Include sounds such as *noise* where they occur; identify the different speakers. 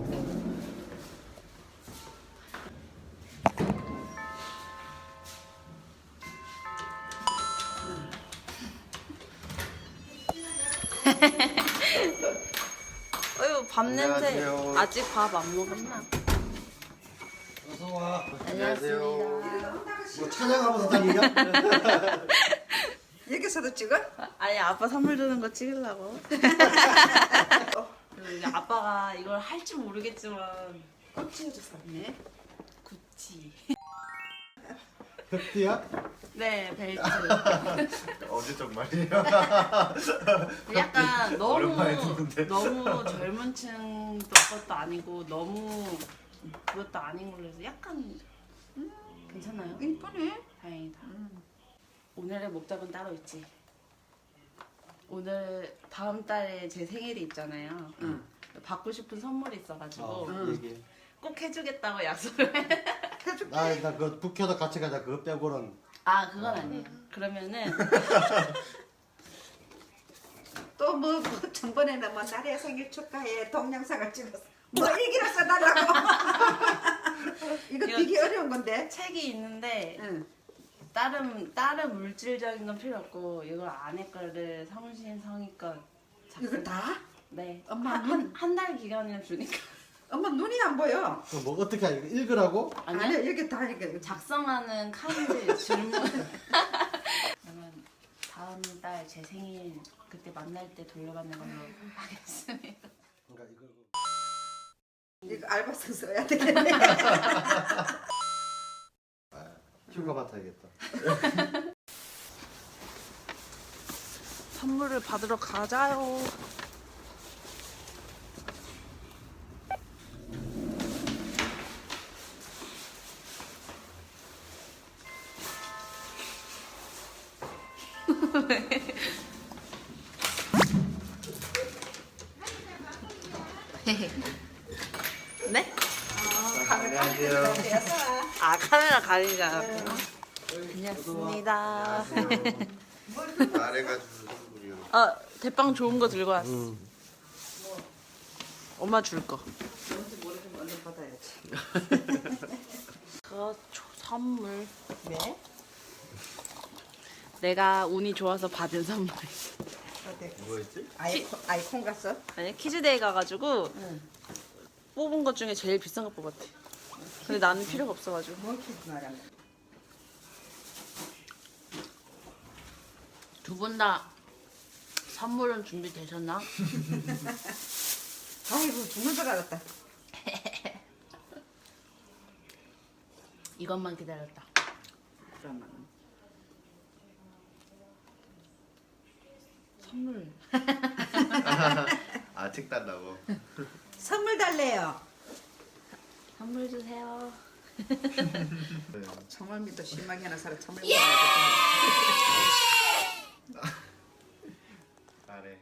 Speaker 1: *laughs* 어휴 밥 냄새
Speaker 2: 안녕하세요.
Speaker 1: 아직 밥 안 먹었나?
Speaker 2: 어서 와. 뭐 찬양하면서 다니냐?
Speaker 3: 여기서도 찍어?
Speaker 1: 아니 아빠 선물 주는 거 찍으려고. *laughs* 아빠가 이걸 할줄 모르겠지만
Speaker 3: 꼭 찍어줘서 네
Speaker 1: 구찌.
Speaker 2: 벽티야?
Speaker 1: 네 벨트. *laughs*
Speaker 2: 어제적 말이야.
Speaker 1: 약간 너무
Speaker 2: 오랜만에 듣는데.
Speaker 1: 너무 젊은 층 것도 아니고 너무 그것도 아닌 걸로 해서 약간 음, 괜찮아요?
Speaker 3: 이쁘네
Speaker 1: 다행이다. 오늘의 목적은 따로 있지. 오늘 다음 달에 제 생일이 있잖아요.
Speaker 3: 응.
Speaker 1: 받고 싶은 선물이 있어가지고
Speaker 2: 어, 얘기해.
Speaker 1: 꼭 해주겠다고 약속을. *laughs* 해.
Speaker 2: 나 일단 그 북켜도 같이 가자. 그거 빼고는
Speaker 1: 아 그건 아니에요. 그러면은 *laughs*
Speaker 3: 또뭐 뭐, 전번에는 뭐 나래 생일 축하해 동영상을 찍었어 뭐 얘기를 써달라고 *laughs* 이거
Speaker 1: 이거-
Speaker 3: 되게 어려운 건데
Speaker 1: 책이 있는데
Speaker 3: 응.
Speaker 1: 다른 다른 물질적인 건 필요 없고 이걸 안에 거를 성신 성의껏
Speaker 3: 이거 다?
Speaker 1: 네.
Speaker 3: 엄마
Speaker 1: 한한 달 기간을 주니까 *laughs*
Speaker 3: 엄마 눈이 안 보여
Speaker 2: 그뭐 어떻게 하냐? 읽으라고?
Speaker 1: 아니요.
Speaker 3: 아니야 여기 다 이게
Speaker 1: 작성하는 카드 *laughs* 질문. 그러면 다음 달 제 생일 그때 만날 때 돌려받는 걸로 하겠습니다.
Speaker 2: 그러니까 이거
Speaker 3: 이거 알바생 써야 되겠네 *laughs*
Speaker 2: 휴가 받아야겠다.
Speaker 1: 선물을 받으러 가자요. 네?
Speaker 2: 안녕하세요.
Speaker 1: 아 카메라 가리자. 안녕하십니다.
Speaker 2: 말해가지고 선물이요.
Speaker 1: 아 대빵 좋은 거 들고 왔어.
Speaker 2: 응.
Speaker 1: 엄마 줄 거.
Speaker 3: 받아야지 *laughs*
Speaker 1: 그 초- 선물.
Speaker 3: 왜?
Speaker 1: 내가 운이 좋아서 받은 선물.
Speaker 3: 어디
Speaker 2: 뭐였지?
Speaker 3: 아이콘, 아이콘 갔어?
Speaker 1: 아니 키즈데이 가가지고
Speaker 3: 응.
Speaker 1: 뽑은 것 중에 제일 비싼 거 뽑았대. 근데 나는 필요가 없어가지고.
Speaker 3: 뭘 키즈 말하는 거야?
Speaker 1: 두 분 다 선물은 준비되셨나? *laughs*
Speaker 3: 아이고 죽는 줄 알았다
Speaker 1: 이것만 기다렸다.
Speaker 3: 그러면
Speaker 1: 선물. *laughs*
Speaker 2: 아직 달라고.
Speaker 3: 선물 달래요
Speaker 1: 선물 주세요.
Speaker 3: 정말 믿어 심하게 하는 사람 정말
Speaker 2: 말해.